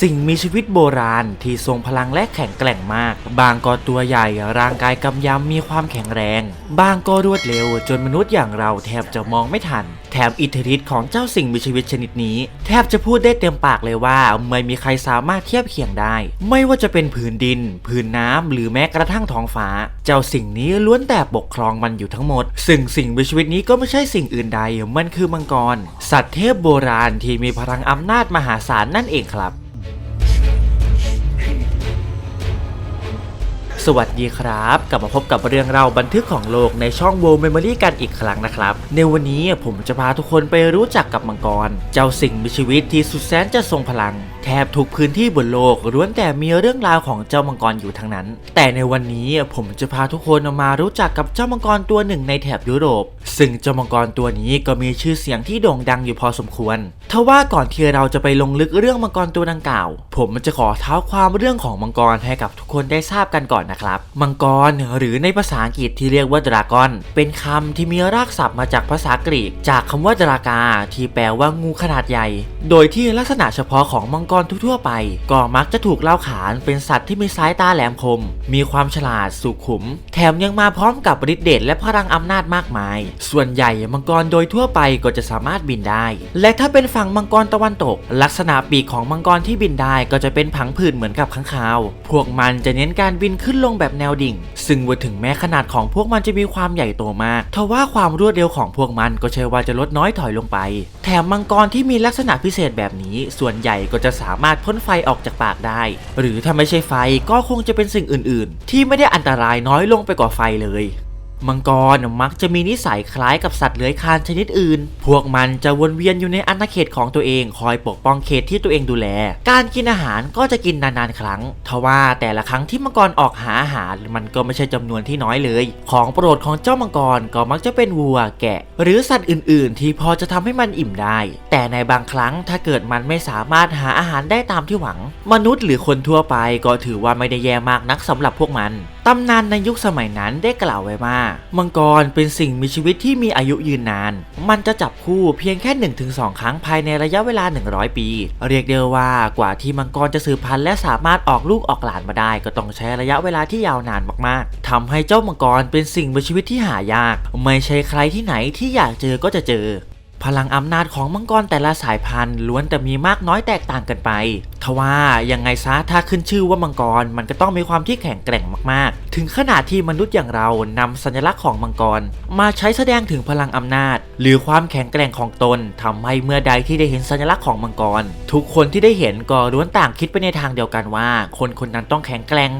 สิ่งมีชีวิตโบราณที่ทรงพลังและแข็งแกร่งมาก บางก็ตัวใหญ่ร่างกายกำยำมีความแข็งแรง บางก็รวดเร็วจนมนุษย์อย่างเราแทบจะมองไม่ทัน แถมอิทธิฤทธิ์ของเจ้าสิ่งมีชีวิตชนิดนี้ แทบจะพูดได้เต็มปากเลยว่า ไม่มีใครสามารถเทียบเคียงได้ ไม่ว่าจะเป็นผืนดิน ผืนน้ำหรือแม้กระทั่งท้องฟ้า เจ้าสิ่งนี้ล้วนแต่ปกครองมันอยู่ทั้งหมด ซึ่งสิ่งมีชีวิตนี้ก็ไม่ใช่สิ่งอื่นใด มันคือมังกร สัตว์เทพโบราณที่มีพลังอำนาจมหาศาลนั่นเองครับ สวัสดีครับ กลับมาพบกับเรื่องเราวบันทึกของโลกในช่อง World Memory กันอีกครั้งนะครับ ในวันนี้ผมจะพาทุกคนไปรู้จักกับมังกร เจ้าสิ่งมีชีวิตที่สุดแสนจะทรงพลัง แทบทุกพื้นที่บนโลกล้วนแต่มีเรื่องราวของเจ้ามังกรอยู่ทั้งนั้น แต่ในวันนี้ผมจะพาทุกคนมารู้จักกับเจ้ามังกรตัวหนึ่งในแถบยุโรป ซึ่งเจ้ามังกรตัวนี้ก็มีชื่อเสียงที่โด่งดังอยู่พอสมควรทว่าก่อนที่เราจะไปลงลึกเรื่องมังกรตัวดังกล่าว ผมจะขอเท้าความเรื่องของมังกรให้กับทุกคนได้ทราบกันก่อนนะครับ มังกรหรือในภาษาอังกฤษที่เรียกว่าดราก้อน เป็นคำที่มีรากศัพท์มาจากภาษากรีก จากคำว่าดรากา ที่แปลว่างูขนาดใหญ่ โดยที่ลักษณะเฉพาะของมังกรทั่วๆไป ก็มักจะถูกเล่าขานเป็นสัตว์ที่มีสายตาแหลมคม มีความฉลาดสุขุม แถมยังมาพร้อมกับฤทธิ์เดชและพลังอำนาจมากมาย ส่วนใหญ่มังกรโดยทั่วไปก็จะสามารถบินได้ และถ้าเป็นฝั่งมังกรตะวันตก ลักษณะปีกของมังกรที่บินได้ก็จะเป็นผังผืดเหมือนกับข้างคาว พวกมันจะเน้นการบินขึ้นลงแบบแนวดิ่ง ซึ่งว่าถึงแม้ขนาดของพวกมันจะมีความใหญ่โตมากทว่าความรวดเร็วของพวกมันก็เชื่อว่าจะลดน้อยถอยลงไป แถมมังกรที่มีลักษณะพิเศษแบบนี้ ส่วนใหญ่ก็จะสามารถพ่นไฟออกจากปากได้ หรือถ้าไม่ใช่ไฟก็คงจะเป็นสิ่งอื่น ๆ ที่ไม่ได้อันตรายน้อยลงไปกว่าไฟเลย มังกรมักจะมีนิสัยคล้ายกับสัตว์เลื้อยคลานชนิดอื่น พวกมันจะวนเวียนอยู่ในอาณาเขตของตัวเองคอยปกป้องเขตที่ตัวเองดูแล การกินอาหารก็จะกินนานๆครั้ง ทว่าแต่ละครั้งที่มังกรออกหาอาหารมันก็ไม่ใช่จำนวนที่น้อยเลย ของโปรดของเจ้ามังกรก็มักจะเป็นวัวแกะ หรือสัตว์อื่น ๆ ที่พอจะทำให้มันอิ่มได้ แต่ในบางครั้งถ้าเกิดมันไม่สามารถหาอาหารได้ตามที่หวัง มนุษย์หรือคนทั่วไปก็ถือว่าไม่ได้แย่มากนักสำหรับพวกมันตำนานในยุคสมัยนั้นได้กล่าวไว้ว่า มังกรเป็นสิ่งมีชีวิตที่มีอายุยืนนาน มันจะจับคู่เพียงแค่ 1-2 ครั้งภายในระยะเวลา 100 ปี เรียกได้ว่ากว่าที่มังกรจะสืบพันธุ์และสามารถออกลูกออกหลานมาได้ ก็ต้องใช้ระยะเวลาที่ยาวนานมากๆทำให้เจ้ามังกรเป็นสิ่งมีชีวิตที่หายาก ไม่ใช่ใครที่ไหนที่อยากเจอก็จะเจอ พลังอำนาจของมังกรแต่ละสายพันธุ์ล้วนแต่มีมากน้อยแตกต่างกันไป ทว่ายังไงซะถ้าขึ้นชื่อว่ามังกรมันก็ต้องมีความที่แข็งแกร่งมากๆ ถึงขนาดที่มนุษย์อย่างเรานำสัญลักษณ์ของมังกร มาใช้แสดงถึงพลังอำนาจ หรือความแข็งแกร่งของตนทำให้เมื่อใดที่ได้เห็นสัญลักษณ์ของมังกร ทุกคนที่ได้เห็นก็ล้วนต่างคิดไปในทางเดียวกันว่า คนคนนั้นต้องแข็งแกร่ง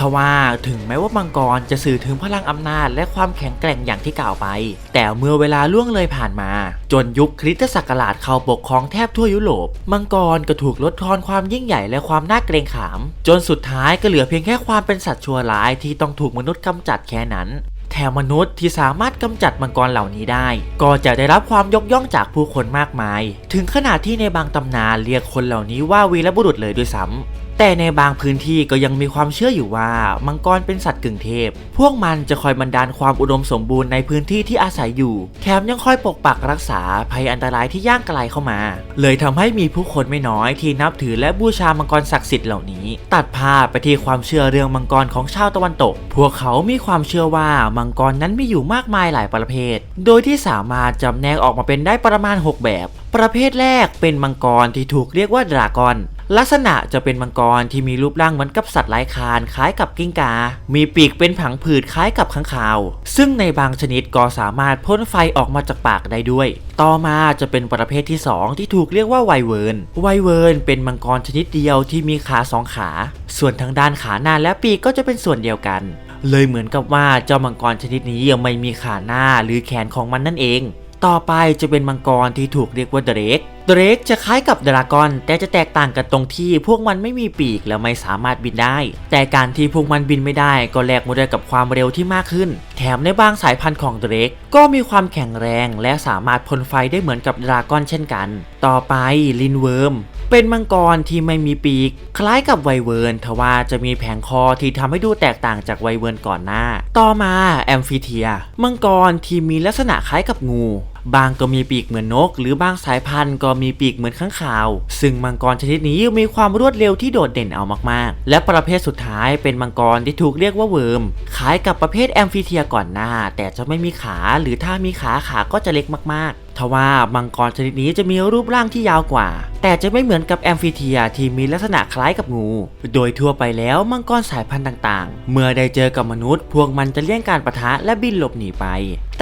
ทว่าถึงแม้ว่ามังกรจะสื่อถึงพลังอำนาจและความแข็งแกร่งอย่างที่กล่าวไป แต่เมื่อเวลาล่วงเลยผ่านมา จนยุคคริสตศักราชเข้าปกครองแทบทั่วยุโรป มังกรก็ถูกลดทอนความยิ่งใหญ่และความน่าเกรงขาม จนสุดท้ายก็เหลือเพียงแค่ความเป็นสัตว์ชั่วร้ายที่ต้องถูกมนุษย์กำจัดแค่นั้นแถมมนุษย์ที่สามารถกำจัดมังกรเหล่านี้ได้ ก็จะได้รับความยกย่องจากผู้คนมากมาย ถึงขนาดที่ในบางตำนานเรียกคนเหล่านี้ว่าวีรบุรุษเลยด้วยซ้ำ แต่ในบางพื้นที่ก็ยังมีความเชื่ออยู่ว่า มังกรเป็นสัตว์กึ่งเทพ พวกมันจะคอยบันดาลความอุดมสมบูรณ์ในพื้นที่ที่อาศัยอยู่ แถมยังคอยปกปักรักษาภัยอันตรายที่ย่างไกลเข้ามา เลยทำให้มีผู้คนไม่น้อยที่นับถือและบูชามังกรศักดิ์สิทธิ์เหล่านี้ ตัดภาพไปที่ความเชื่อเรื่องมังกรของชาวตะวันตก พวกเขามีความเชื่อว่ามังกรนั้นมีอยู่มากมายหลายประเภท โดยที่สามารถจำแนกออกมาเป็นได้ประมาณ 6 แบบ ประเภทแรกเป็นมังกรที่ถูกเรียกว่าดรากอน ลักษณะจะเป็นมังกรที่มีรูปร่างเหมือนกับสัตว์ไร้คานคล้ายกับกิ้งกา มีปีกเป็นผังผืดคล้ายกับข้างคาว ซึ่งในบางชนิดก็สามารถพ่นไฟออกมาจากปากได้ด้วย ต่อมาจะเป็นประเภทที่ 2 ที่ถูกเรียกว่าไวเวิร์น ไวเวิร์นเป็นมังกรชนิดเดียวที่มีขาสองขา ส่วนทางด้านขาหน้าและปีกก็จะเป็นส่วนเดียวกัน เลยเหมือนกับว่าเจ้ามังกรชนิดนี้ยังไม่มีขาหน้าหรือแขนของมันนั่นเอง ต่อไปจะเป็นมังกรที่ถูกเรียกว่าเดรกเดรกจะคล้ายกับดรากอน แต่จะแตกต่างกันตรงที่พวกมันไม่มีปีกและไม่สามารถบินได้ แต่การที่พวกมันบินไม่ได้ก็แลกมาด้วยกับความเร็วที่มากขึ้น แถมในบางสายพันธุ์ของเดรกก็มีความแข็งแรงและสามารถพ่นไฟได้เหมือนกับดรากอนเช่นกัน ต่อไปลินเวิร์ม เป็นมังกรที่ไม่มีปีก คล้ายกับไวเวิร์นทว่าจะมีแผงคอที่ทำให้ดูแตกต่างจากไวเวิร์นก่อนหน้า ต่อมาแอมฟิเทีย มังกรที่มีลักษณะคล้ายกับงูบางก็มีปีกเหมือนนก หรือบางสายพันธุ์ก็มีปีกเหมือนข้างคาว ซึ่งมังกรชนิดนี้มีความรวดเร็วที่โดดเด่นเอามากๆ และประเภทสุดท้ายเป็นมังกรที่ถูกเรียกว่าเวิร์มคล้ายกับประเภทแอมฟิเทียก่อนหน้า แต่จะไม่มีขาหรือถ้ามีขาขาก็จะเล็กมากๆ ทว่ามังกรชนิดนี้จะมีรูปร่างที่ยาวกว่า แต่จะไม่เหมือนกับแอมฟิเทียที่มีลักษณะคล้ายกับงู โดยทั่วไปแล้วมังกรสายพันธุ์ต่างๆ เมื่อได้เจอกับมนุษย์ พวกมันจะเลี่ยงการประทะและบินหลบหนีไป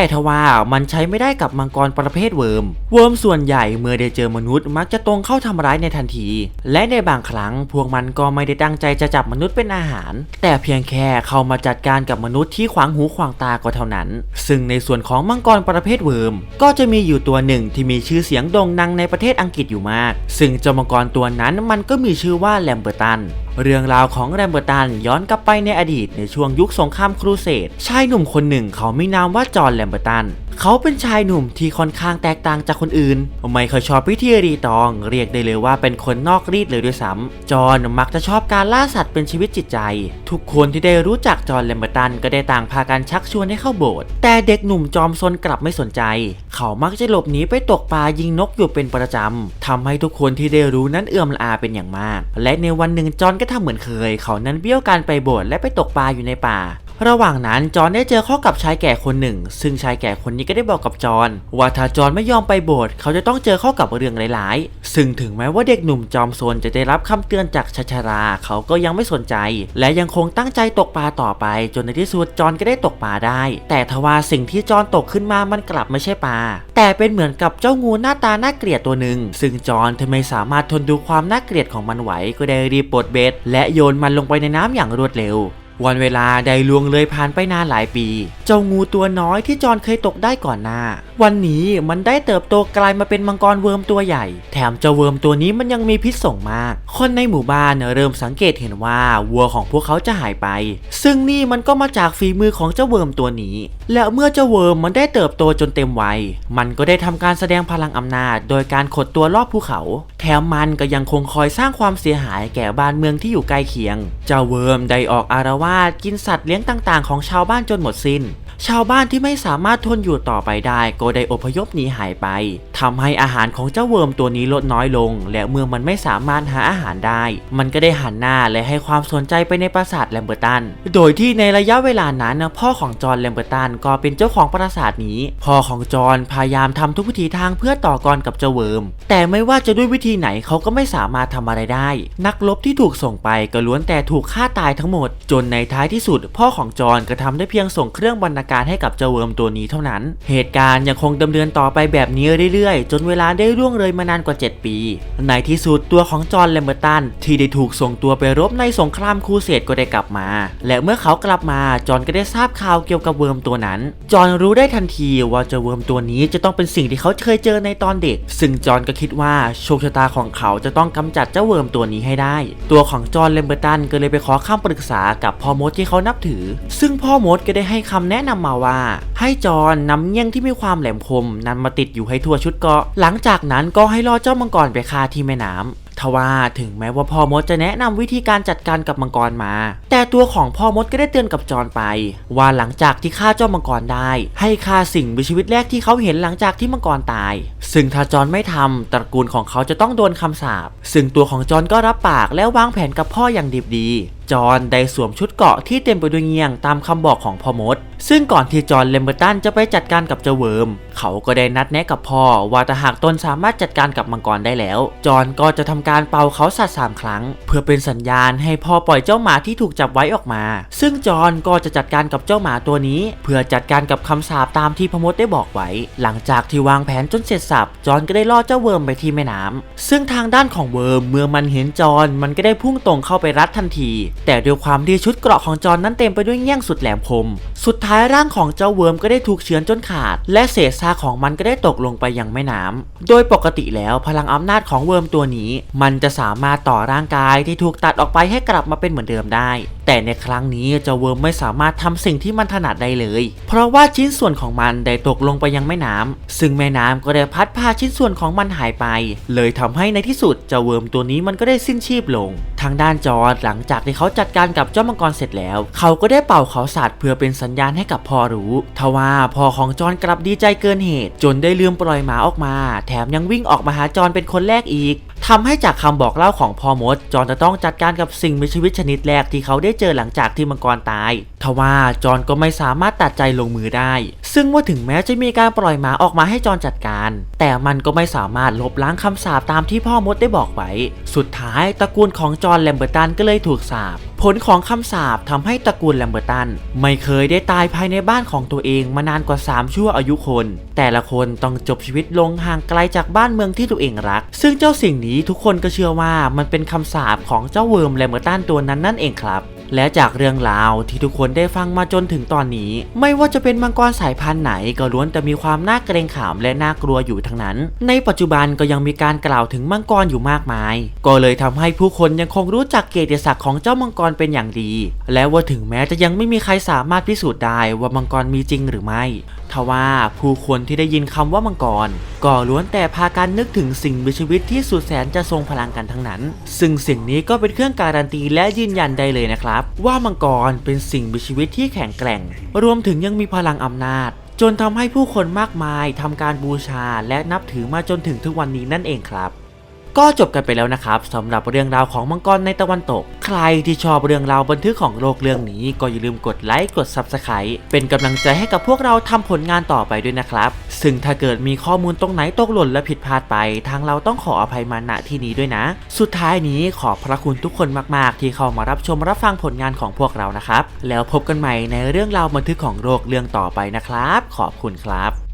แต่ทว่ามันใช้ไม่ได้กับมังกรประเภทเวิร์ม เวิร์มส่วนใหญ่เมื่อได้เจอมนุษย์มักจะตรงเข้าทำร้ายในทันที และในบางครั้งพวกมันก็ไม่ได้ตั้งใจจะจับมนุษย์เป็นอาหาร แต่เพียงแค่เข้ามาจัดการกับมนุษย์ที่ขวางหูขวางตาก็เท่านั้น ซึ่งในส่วนของมังกรประเภทเวิร์ม ก็จะมีอยู่ตัวหนึ่งที่มีชื่อเสียงโด่งดังในประเทศอังกฤษอยู่มาก ซึ่งเจ้ามังกรตัวนั้นมันก็มีชื่อว่าแลมเบอร์ตัน เรื่องราวของแรมเบอร์ตันย้อนกลับไปในอดีตในช่วงยุคสงครามครูเสดชายหนุ่มคนหนึ่งเขามีนามว่าจอห์นแรมเบอร์ตันเขาเป็นชายหนุ่มที่ค่อนข้างแตกต่างจากคนอื่น ไม่เคยชอบพิธีรีตอง เรียกได้เลยว่าเป็นคนนอกรีดเลยด้วยซ้ำจอห์นมักจะชอบการล่าสัตว์เป็นชีวิตจิตใจ ทุกคนที่ได้รู้จักจอห์นแรมเบอร์ตันก็ได้ต่างพากันชักชวนให้เข้าโบสถ์แต่เด็กหนุ่มจอมซนกลับไม่สนใจ เขามักจะหลบหนีไปตกปลายิงนกอยู่เป็นประจำทำให้ทุกคนที่ได้รู้นั้นเอื่อมละอาเป็นอย่างมาก และในวันหนึ่งจอห์นก็ทำเหมือนเคย เขานั้นเบี้ยวการไปโบสถ์และไปตกปลาอยู่ในป่า ระหว่างนั้นจอนได้เจอเข้ากับชายแก่คนหนึ่ง ซึ่งชายแก่คนนี้ก็ได้บอกกับจอนว่าถ้าจอนไม่ยอมไปโบสถ์เขาจะต้องเจอเข้ากับเรื่องหลาย ๆ ซึ่งถึงแม้ว่าเด็กหนุ่มจอมโซนจะได้รับคำเตือนจากชาชารา เขาก็ยังไม่สนใจ และยังคงตั้งใจตกปลาต่อไป จนในที่สุดจอนก็ได้ตกปลาได้ แต่ทว่าสิ่งที่จอนตกขึ้นมามันกลับไม่ใช่ปลาแต่เป็นเหมือนกับเจ้างูหน้าตาน่าเกลียดตัวหนึ่งซึ่งจอนทำไมสามารถทนดูความน่าเกลียดของมันไหวก็ได้รีบปลดเบ็ดและโยนมันลงไปในน้ำอย่างรวดเร็ว วันเวลาได้ล่วงเลยผ่านไปนานหลายปี เจ้างูตัวน้อยที่จอนเคยตกได้ก่อนหน้า วันนี้มันได้เติบโตกลายมาเป็นมังกรเวิร์มตัวใหญ่ แถมเจ้าเวิร์มตัวนี้มันยังมีพิษส่งมาก คนในหมู่บ้านเริ่มสังเกตเห็นว่าวัวของพวกเขาจะหายไป ซึ่งนี่มันก็มาจากฝีมือของเจ้าเวิร์มตัวนี้ และเมื่อเจ้าเวิร์มมันได้เติบโตจนเต็มวัย มันก็ได้ทำการแสดงพลังอำนาจ โดยการขดตัวรอบภูเขา แถมมันก็ยังคงคอยสร้างความเสียหายแก่บ้านเมืองที่อยู่ใกล้เคียง เจ้าเวิร์มได้ออกอารวาสกินสัตว์เลี้ยงต่างๆ ของชาวบ้านจนหมดสิ้น ชาวบ้านที่ไม่สามารถทนอยู่ต่อไปได้ก็ได้อพยพหนีหายไปทำให้อาหารของเจ้าเวิร์มตัวนี้ลดน้อยลง และเมื่อมันไม่สามารถหาอาหารได้ มันก็ได้หันหน้าและให้ความสนใจไปในปราสาทแลมเบอร์ตัน โดยที่ในระยะเวลานั้นะพ่อของจอห์นแลมเบอร์ตันก็เป็นเจ้าของปราสาทนี้ พ่อของจอห์นพยายามทำทุกวิธีทางเพื่อต่อกรกับเจ้าเวิร์ม แต่ไม่ว่าจะด้วยวิธีไหนเขาก็ไม่สามารถทำอะไรได้ นักรบที่ถูกส่งไปก็ล้วนแต่ถูกฆ่าตายทั้งหมด จนในท้ายที่สุด พ่อของจอห์นก็ทำได้เพียงส่งเครื่องบรรณาการให้กับเจ้าเวิร์มตัวนี้เท่านั้น เหตุการณ์ยังคงดำเนินต่อไปแบบนี้เรื่อยๆ จนเวลาได้ล่วงเลยมานานกว่า 7 ปี ในที่สุดตัวของจอห์นแลมเบอร์ตันที่ได้ถูกส่งตัวไปรบในสงครามครูเสดก็ได้กลับมา และเมื่อเขากลับมาจอห์นก็ได้ทราบข่าวเกี่ยวกับเวิร์มตัวนั้น จอห์นรู้ได้ทันทีว่าเจ้าเวิร์มตัวนี้จะต้องเป็นสิ่งที่เขาเคยเจอในตอนเด็ก ซึ่งจอห์นก็คิดว่าโชคชะตาของเขาจะต้องกำจัดเจ้าเวิร์มตัวนี้ให้ได้ ตัวของจอห์นแลมเบอร์ตันก็เลยไปขอคำปรึกษากับพ่อมดที่เขานับถือ ซึ่งพ่อมดก็ได้ให้คำแนะนำมาว่า ให้จอนนำเงี้ยงที่มีความแหลมคมนั้นมาติดอยู่ให้ทั่วชุดเกาะ หลังจากนั้นก็ให้ล่อเจ้ามังกรไปฆ่าที่แม่น้ำทว่าถึงแม้ว่าพ่อมดจะแนะนำวิธีการจัดการกับมังกรมา แต่ตัวของพ่อมดก็ได้เตือนกับจอนไป ว่าหลังจากที่ฆ่าเจ้ามังกรได้ ให้ฆ่าสิ่งมีชีวิตแรกที่เขาเห็นหลังจากที่มังกรตาย ซึ่งถ้าจอนไม่ทำตระกูลของเขาจะต้องโดนคำสาปซึ่งตัวของจอนก็รับปากและวางแผนกับพ่ออย่างดีดี จอห์นได้สวมชุดเกาะที่เต็มไปด้วยเงียงตามคำบอกของพ่อมด ซึ่งก่อนที่จอห์นเลมเบอร์ตันจะไปจัดการกับเจเวิร์ม เขาก็ได้นัดแนะกับพ่อว่าถ้าหากตนสามารถจัดการกับมังกรได้แล้ว จอห์นก็จะทำการเป่าเขาสัตว์สามครั้ง เพื่อเป็นสัญญาณให้พ่อปล่อยเจ้าหมาที่ถูกจับไว้ออกมา ซึ่งจอห์นก็จะจัดการกับเจ้าหมาตัวนี้ เพื่อจัดการกับคำสาปตามที่พ่อมดได้บอกไว้ หลังจากที่วางแผนจนเสร็จสับจอห์นก็ได้ล่อเจ้าเวิร์มไปที่แม่น้ำซึ่งทางด้านของเวิร์มเมื่อมันเห็นจอห์นมันก็ได้พุ่งตรงเข้าไปรัดทันทีแต่ด้วยความที่ชุดเกราะของจอห์นนั้นเต็มไปด้วยเงี้ยงสุดแหลมคม สุดท้ายร่างของเจ้าเวิร์มก็ได้ถูกเฉือนจนขาด และเศษซากของมันก็ได้ตกลงไปยังแม่น้ำโดยปกติแล้วพลังอำนาจของเวิร์มตัวนี้ มันจะสามารถต่อร่างกายที่ถูกตัดออกไปให้กลับมาเป็นเหมือนเดิมได้ แต่ในครั้งนี้เจ้าเวิร์มไม่สามารถทำสิ่งที่มันถนัดได้เลย เพราะว่าชิ้นส่วนของมันได้ตกลงไปยังแม่น้ำซึ่งแม่น้ำก็ได้พัดพาชิ้นส่วนของมันหายไป เลยทำให้ในที่สุดเจ้าเวิร์มตัวนี้มันก็ได้สิ้นชีพลง ทางด้านจอร์ดหลังจากที่เขาจัดการกับเจ้ามังกรเสร็จแล้ว เขาก็ได้เป่าเขาสัตว์เพื่อเป็นสัญญาณให้กับพ่อรู้ทว่าพ่อของจอร์ดกลับดีใจเกินเหตุ จนได้ลืมปล่อยหมาออกมา แถมยังวิ่งออกมาหาจอร์ดเป็นคนแรกอีก ทำให้จากคำบอกเล่าของพ่อมด จอนจะต้องจัดการกับสิ่งมีชีวิตชนิดแรกที่เขาได้เจอหลังจากที่มังกรตาย ทว่าจอนก็ไม่สามารถตัดใจลงมือได้ ซึ่งว่าถึงแม้จะมีการปล่อยหมาออกมาให้จอนจัดการ แต่มันก็ไม่สามารถลบล้างคำสาปตามที่พ่อมดได้บอกไว้ สุดท้ายตระกูลของจอนแลมเบอร์ตันก็เลยถูกสาป ผลของคำสาปทำให้ตระกูลแลมเบอร์ตัน ไม่เคยได้ตายภายในบ้านของตัวเองมานานกว่า 3 ชั่วอายุคน แต่ละคนต้องจบชีวิตลงห่างไกลจากบ้านเมืองที่ตัวเองรัก ซึ่งเจ้าสิ่งนี้ทุกคนก็เชื่อว่ามันเป็นคำสาปของเจ้าเวิร์มแลมเบอร์ตันตัวนั้นนั่นเองครับ และจากเรื่องราวที่ทุกคนได้ฟังมาจนถึงตอนนี้ ไม่ว่าจะเป็นมังกรสายพันธุ์ไหนก็ล้วนแต่มีความน่าเกรงขามและน่ากลัวอยู่ทั้งนั้น ในปัจจุบันก็ยังมีการกล่าวถึงมังกรอยู่มากมาย ก็เลยทำให้ผู้คนยังคงรู้จักเกียรติศักดิ์ของเจ้ามังกรเป็นอย่างดี และว่าถึงแม้จะยังไม่มีใครสามารถพิสูจน์ได้ว่ามังกรมีจริงหรือไม่ทว่าผู้คนที่ได้ยินคำว่ามังกร ก็ล้วนแต่พากันนึกถึงสิ่งมีชีวิตที่สุดแสนจะทรงพลังกันทั้งนั้น ซึ่งสิ่งนี้ก็เป็นเครื่องการันตีและยืนยันได้เลยนะครับว่ามังกรเป็นสิ่งมีชีวิตที่แข็งแกร่ง รวมถึงยังมีพลังอำนาจ จนทำให้ผู้คนมากมายทำการบูชาและนับถือมาจนถึงทุกวันนี้นั่นเองครับ ก็จบกันไปแล้วนะครับสำหรับเรื่องราวของมังกรในตะวันตก ใครที่ชอบเรื่องราวบันทึกของโลกเรื่องนี้ ก็อย่าลืมกดไลค์กด Subscribe เป็นกำลังใจให้กับพวกเราทำผลงานต่อไปด้วยนะครับ ซึ่งถ้าเกิดมีข้อมูลตรงไหนตกหล่นและผิดพลาดไป ทางเราต้องขออภัยมาณที่นี้ด้วยนะ สุดท้ายนี้ขอบพระคุณทุกคนมากๆ ที่เข้ามารับชมรับฟังผลงานของพวกเรานะครับแล้วพบกันใหม่ในเรื่องราวบันทึกของโลกเรื่องต่อไปนะครับ ขอบคุณครับ